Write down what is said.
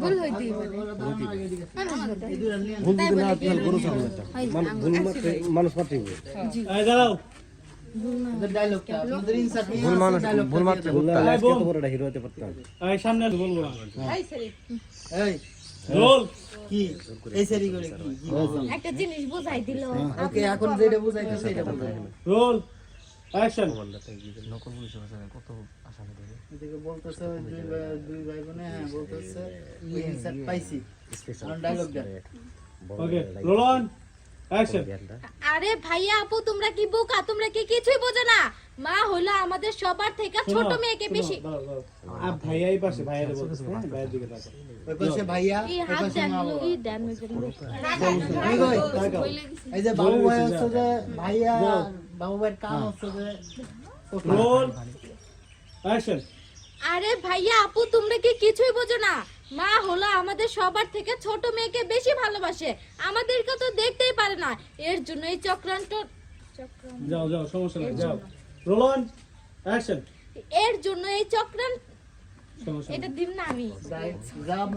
ভুল হইতেই পারে। ভুল যদি না তাহলে গরু মানুষ ভুল মানুষ মাত্রই ভুল এই দাঁড়াও সামনে বলব কি এই সেরি করে কি একটা জিনিস বুঝাই দিল। ওকে এখন যেটা বুঝাইতে সেটা বুঝাই রোল। অ্যাকশন এদিকে বলতেছে দুই ভাই দুই ভাই বোনে হ্যাঁ বলতেছে ওই পাইছি এখন dialogue okay roll on action আরে ভাইয়া আপু তোমরা কি বোকা? তোমরা কি কিছুই বোঝো না? মা হলো আমাদের সবার থেকে ছোট মেয়েকে বেশি। আর ভাইয়া পাশে ভাইয়া বলতেছে ভাইয়ের দিকে তাকাও। ওই পাশে ভাইয়া এই হাত দেন দেন এই যে বাবু ভাই হচ্ছে যে ভাইয়া বাবু ভাইয়ের কাম হচ্ছে যে রোল। অ্যাকশন আরে ভাইয়া আপু তোমরা কি কিছুই বোঝো না। মা হলো আমাদের সবার থেকে ছোট মেয়েকে বেশি ভালোবাসে। আমাদেরকে তো দেখতেই পারে না। এর জন্য এই চক্রান্ত। যাও যাও সমস্যা নাই যাও। রোল অন অ্যাকশন এর জন্য এই চক্রান্ত এটা দিন না আমি।